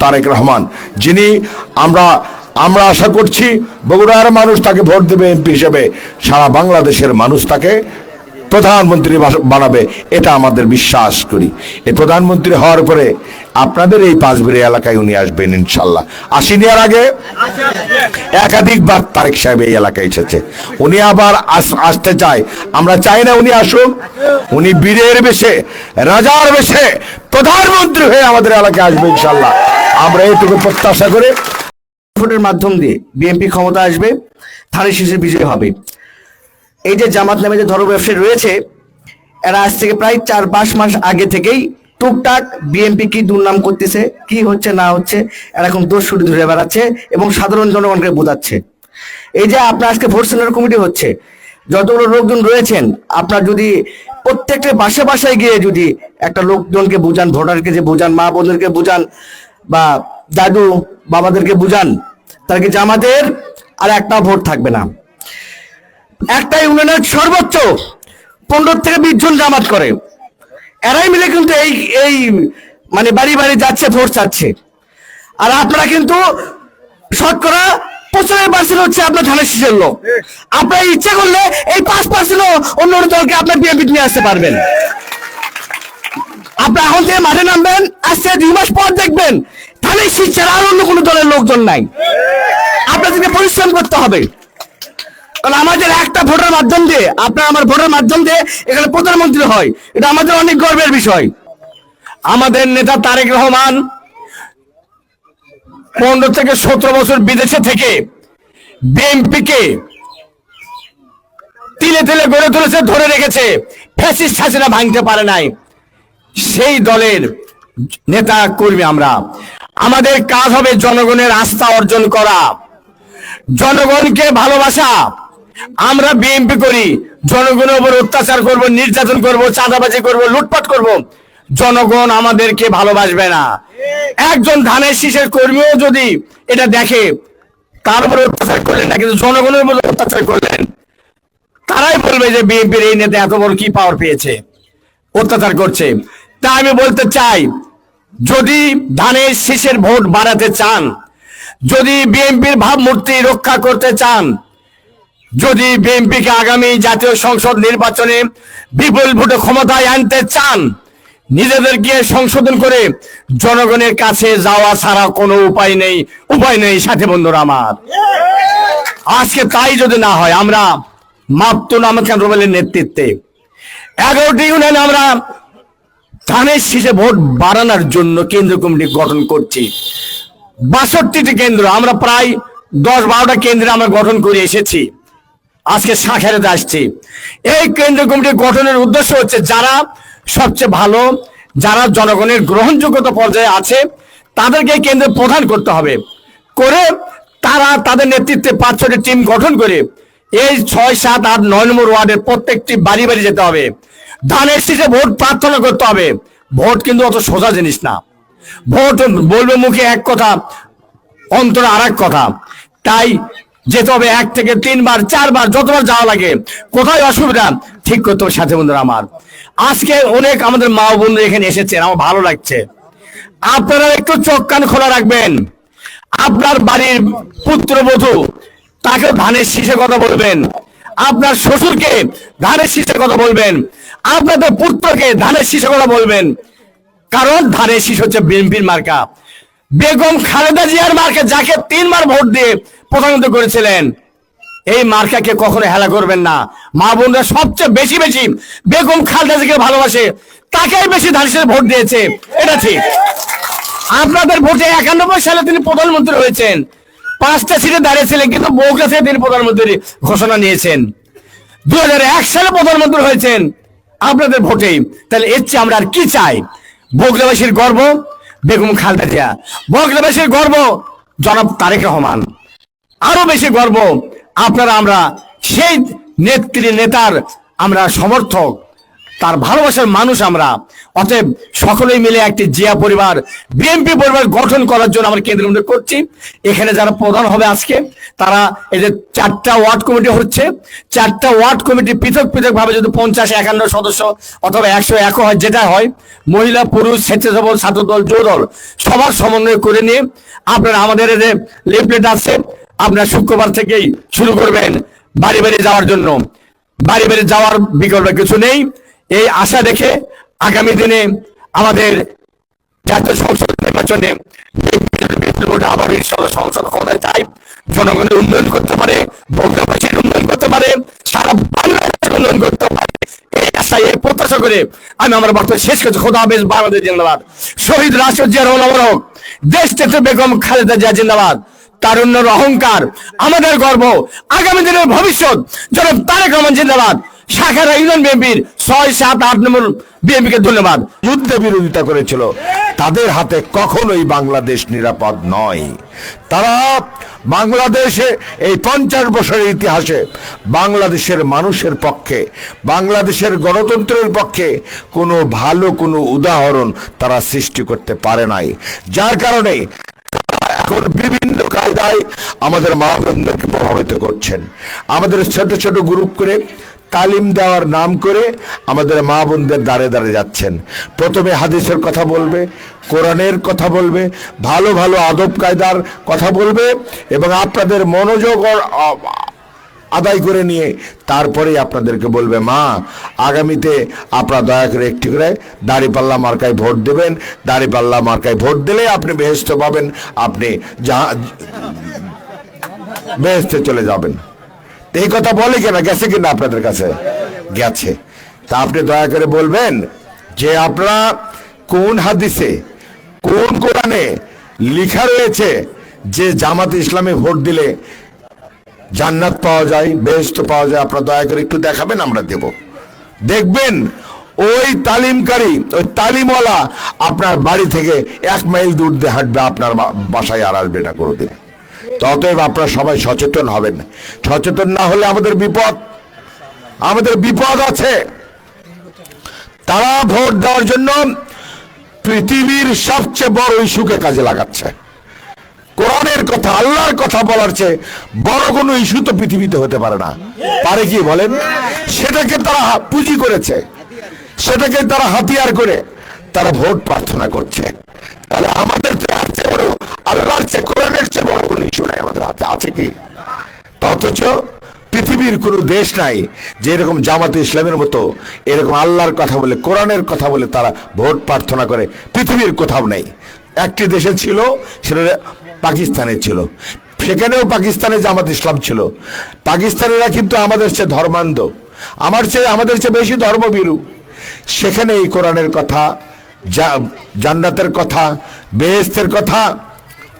তারেক রহমান, যিনি আমরা আমরা আশা করছি বগুড়ার মানুষ তাকে ভোট দেবে এমপি হিসেবে, সারা বাংলাদেশের মানুষ তাকে প্রধানমন্ত্রী বানাবে, এটা আমাদের বিশ্বাস করি। এই প্রধানমন্ত্রী হওয়ার পরে আপনাদের এই পাঁচবিড়ি এলাকায় উনি আসবেন ইনশাল্লাহ। আসেনি আর আগে একাধিকবার তারেক সাহেব এই এলাকায় এসেছে। উনি আবার আসতে চায়। আমরা চাই না উনি আসুক। উনি বীরের বেশে, রাজার বেশে প্রধানমন্ত্রী হয়ে আমাদের এলাকায় আসবে ইনশাল্লাহ। আমরা এইটুকু প্রত্যাশা করে। ভোটের মাধ্যম দিয়ে বিএনপি ক্ষমতা আসবে ধানের শীষের বিজয় হবে। এই যে জামাত নামে যে ধর্ম ব্যবসায়ী রয়েছে, এরা আজ থেকে প্রায় চার পাঁচ মাস আগে থেকেই টুকটাক বিএনপি কি দুর্নাম করতেছে, কি হচ্ছে না হচ্ছে, এরা এখন দোষ ছুটি ধরে বেড়াচ্ছে এবং সাধারণ জনগণকে বোঝাচ্ছে। এই যে আপনার আজকে ভোট সেন্টার কমিটি হচ্ছে, যতগুলো লোকজন রয়েছেন, আপনার যদি প্রত্যেকটা বাসা বাসায় গিয়ে যদি একটা লোকজনকে বোঝান, ভোটারকে যে বোঝান, মা বোনদেরকে বোঝান বা দাদু বাবাদেরকে বোঝান তার কি জামাতের আর একটা ভোট থাকবে না? একটা ইউনিয়নের সর্বোচ্চ পনেরো থেকে বিশ জন জামাত করে। এরাই মিলে কিন্তু এই এই মানে বাড়ি বাড়ি যাচ্ছে, ভোট চাচ্ছে। আর আপনারা কিন্তু শতকরা পঁচানব্বই পার্সেন্ট হচ্ছে আপনার ধানের শীষের লোক। আপনার ইচ্ছা করলে এই পাঁচ পার্সেন্ট অন্য অন্য দলকে আপনার বিএনপি নিয়ে আসতে পারবেন। আপনি এখন থেকে মাঠে নামবেন, আজকে দুই মাস পর দেখবেন ধানের শীষ ছাড়া আর অন্য কোনো দলের লোকজন নাই। আপনাদেরকে পরিশ্রম করতে হবে। কারণ আমাদের একটা ভোটের মাধ্যম দিয়ে, আপনার আমার ভোটের মাধ্যম দিয়ে এখানে প্রধানমন্ত্রী হয়। এটা আমাদের অনেক গর্বের বিষয়। আমাদের নেতা তারেক রহমান পনেরো থেকে সতেরো বছর বিদেশে থেকে বিএনপিকে তিলে তিলে গড়ে তুলেছে, ধরে রেখেছে। ফ্যাসিস্ট হাসিনা ভাঙতে পারে নাই। সেই দলের নেতা কর্মী আমরা। আমাদের কাজ হবে জনগণের আস্থা অর্জন করা। জনগণকে ভালোবাসা। আমরা বিএনপি করি, জনগণের উপর অত্যাচার করব, নির্যাতন করব, চাঁদাবাজি করব, লুটপাট করব। জনগণ আমাদেরকে ভালোবাসবে না। একজন ধানের শীষের কর্মীও যদি এটা দেখে, তার উপর অত্যাচার করলেন না, কিন্তু জনগণের উপর অত্যাচার করলেন, তারাই বলবে যে বিএনপির এই নেতা এত বড় কি পাওয়ার পেয়েছে, অত্যাচার করছে। তা আমি বলতে চাই, যদি ধানের শীষের ভোট বাড়াতে চান, যদি বিএনপির ভাবমূর্তি রক্ষা করতে চান যদি বিএনপিকে আগামী জাতীয় সংসদ নির্বাচনে বিপুল ভোটে ক্ষমতায় আনতে চান নিজেদেরকে সংশোধন করে জনগণের কাছে যাওয়া ছাড়া কোনো উপায় নেই। উপায় নেই, সাথে বন্ধুরা আমার। আজকে তাই যদি না হয়, আমরা মাপতুল আহমদ খান নেতৃত্বে এগারোটি ইউনিয়নে আমরা ধানের শীষে ভোট বাড়ানোর জন্য কেন্দ্র কমিটি গঠন করছি। বাষট্টিটি কেন্দ্র, আমরা প্রায় দশ বারোটা কেন্দ্রে আমরা গঠন করে এসেছি। আজকে সাক্ষাতে আসছি। এই কেন্দ্র কমিটি গঠনের উদ্দেশ্য হচ্ছে যারা সবচেয়ে ভালো, যারা জনগণের গ্রহণযোগ্যতা পর্যায়ে আছে, তাদেরকে কেন্দ্রে প্রধান করতে হবে। করে তারা তাদের নেতৃত্বে পাঁচ ছটি টিম গঠন করে এই ছয়, সাত, আট, নয় নম্বর ওয়ার্ডের প্রত্যেকটি বাড়ি বাড়ি যেতে হবে। ধানের শীষে ভোট প্রার্থনা করতে হবে। ভোট কিন্তু অত সোজা জিনিস না। ভোট বলবে মুখে এক কথা, অন্তরে আর কথা। তাই যেতে হবে এক থেকে তিনবার, চারবার, যতবার যাওয়া লাগে। কোথায় অসুবিধা? ঠিক করতে হবে সাথে বন্ধুরা আমার। আজকে অনেক আমাদের মা বন্ধু এখানে এসেছেন, আমার ভালো লাগছে। আপনারা একটু চোখ কান খোলা রাখবেন। আপনার বাড়ির পুত্রবধূ তাকে ধানের শীষে কথা বলবেন। আপনার শ্বশুরকে ধানের শীষে কথা বলবেন। আপনাদের পুত্রকে ধানের শীষে কথা বলবেন। কারণ ধানের শীষ হচ্ছে বিএনপির মার্কা। বেগম খালেদা জিয়ার মার্কা, যাকে তিনবার ভোট দিয়ে প্রধানমন্ত্রী করেছিলেন। এই মার্কাকে কখনো হেলা করবেন না। মা বোনরা সবচেয়ে বেশি বেশি বেগম খালেদা জিয়াকে ভালোবাসে। তাকেই বেশি ধানের ভোট দিয়েছে। এটা ঠিক। আপনাদের ভোটে একানব্বই সালে তিনি প্রধানমন্ত্রী হয়েছেন। পাঁচটা সিটে দাঁড়িয়েছিলেন, কিন্তু বগুড়া থেকে তিনি প্রধানমন্ত্রী ঘোষণা নিয়েছেন। দুই হাজার এক সালে প্রধানমন্ত্রী হয়েছেন আপনাদের ভোটেই তাহলে এর চেয়ে আমরা আর কি চাই? বগুড়াবাসীর গর্ব, বেগম খালেদা জিয়া। বগুড়াবাসীর গর্ব, জনাব তারেক রহমান। আরও বেশি গর্ব। আপনারা আমরা সেই নেত্রী, নেতার আমরা সমর্থক, তার ভালোবাসার মানুষ আমরা। অতএব সকলেই মিলে একটি জিয়া পরিবার, বিএনপি পরিবার গঠন করার জন্য আমরা কেন্দ্র মধ্যে করছি। এখানে যারা প্রধান হবে আজকে, তারা এই যে চারটা ওয়ার্ড কমিটি হচ্ছে, চারটা ওয়ার্ড কমিটি পৃথক পৃথক ভাবে যদি পঞ্চাশ, একান্ন সদস্য অথবা একশো এক হয়, যেটা হয়, মহিলা, পুরুষ, স্বেচ্ছাসেবক ছাত্র দল যৌদল দল সবার সমন্বয় করে নিয়ে আপনারা আমাদের যে লিফলেট আছে আপনার শুক্রবার থেকেই শুরু করবেন বাড়ি বাড়ি যাওয়ার জন্য। বাড়ি বাড়ি যাওয়ার বিকল্প কিছু নেই। এই আশা দেখে আগামী দিনে আমাদের জাতীয় সংসদ নির্বাচনে আবার সংসদ ক্ষমতায় চাই জনগণের উন্নয়ন করতে পারে বঙ্গবাসীর উন্নয়ন করতে পারে, সারা বাংলাদেশের উন্নয়ন করতে পারে। এই আশায়, এই প্রত্যাশা করে আমি আমার বক্তব্য শেষ করছি। খোদা হাফেজ, বাংলাদেশ জিন্দাবাদ। শহীদ রাষ্ট্র জিয়া রহমান দেশ চেতে বেগম খালেদা জিয়া জিন্দাবাদ। তারুণ্যের অহংকার, আমাদের গর্ব, আগামী দিনের ভবিষ্যৎ। জনাব তারেক রহমান, জিন্দাবাদ। শাখারা ইউনিয়ন বিএনপির ছয় সাত আট নম্বর বিএনপিকে ধন্যবাদ। যুদ্ধে বিরোধিতা করেছিল। তাদের হাতে কখনোই বাংলাদেশ নিরাপদ নয়। তারা বাংলাদেশে এই পঞ্চাশ বছরের ইতিহাসে বাংলাদেশের মানুষের পক্ষে, বাংলাদেশের গণতন্ত্রের পক্ষে কোনো ভালো কোনো উদাহরণ তারা সৃষ্টি করতে পারে নাই। যার কারণে এখন বিভিন্ন কায়দায় আমাদের মা বোনদেরকে প্রভাবিত করছেন। আমাদের ছোট ছোট গ্রুপ করে তালিম দেওয়ার নাম করে আমাদের মা বোনদের দাঁড়ে দাঁড়ে যাচ্ছেন। প্রথমে হাদিসের কথা বলবে, কোরআনের কথা বলবে, ভালো ভালো আদব কায়দার কথা বলবে এবং আপনাদের মনোযোগ আদায় করে নিয়ে তারপরেই আপনাদেরকে বলবে, মা, আগামীতে আপনারা দয়া করে একটি করে দাড়িপাল্লা মার্কায় ভোট দেবেন। দাড়িপাল্লা মার্কায় ভোট দিলে আপনি বেহেস্ত পাবেন, আপনি যা বেহেস্তে চলে যাবেন। এই কথা বলে কিনা গেছে কিনা আপনাদের কাছে? গেছে। তা আপনি দয়া করে বলবেন যে আপনারা কোন হাদিসে, কোন কোরআনে লিখা রয়েছে যে জামাত ইসলামে ভোট দিলে জান্নাত পাওয়া যায় বেহেস্ত পাওয়া যায়। আপনারা দয়া করে একটু দেখাবেন, আমরা দেব। দেখবেন, ওই তালিমকারী, ওই তালিমওয়ালা আপনার বাড়ি থেকে এক মাইল দূর দিয়ে হাঁটবে, আপনার বাসায় আর আসবে না কোনোদিন। তো অতএব আপনারা সবাই সচেতন হবেন। সচেতন না হলে আমাদের বিপদ আমাদের বিপদ আছে। তারা ভোট দেওয়ার জন্য পৃথিবীর সবচেয়ে বড় ইস্যুকে কাজে লাগাচ্ছে। কোরআনের কথা, আল্লাহর কথা বলার চেয়ে বড় কোনো ইস্যু তো পৃথিবীতে হতে পারে না। পারে কি বলেন? সেটাকে তারা পুঁজি করেছে। সেটাকে তারা হাতিয়ার করে তারা ভোট প্রার্থনা করছে। তাহলে আমাদের চেয়ে বড়, আল্লাহর চেয়ে কোরআনের চেয়ে বড় কোনো ইস্যু নাই আমাদের হাতে, আছে কি? অথচ পৃথিবীর কোনো দেশ নাই যে এরকম জামাতে ইসলামের মতো এরকম আল্লাহর কথা বলে, কোরআনের কথা বলে তারা ভোট প্রার্থনা করে। পৃথিবীর কোথাও নেই। একটি দেশে ছিল, সেটা পাকিস্তানে ছিল। সেখানেও পাকিস্তানে জামাত ইসলাম ছিল। পাকিস্তানিরা কিন্তু আমাদের চেয়ে ধর্মান্ধ। আমার চেয়ে, আমাদের চেয়ে বেশি ধর্মবিরু সেখানে এই কোরআনের কথা জান্নাতের কথা, বেহেস্তের কথা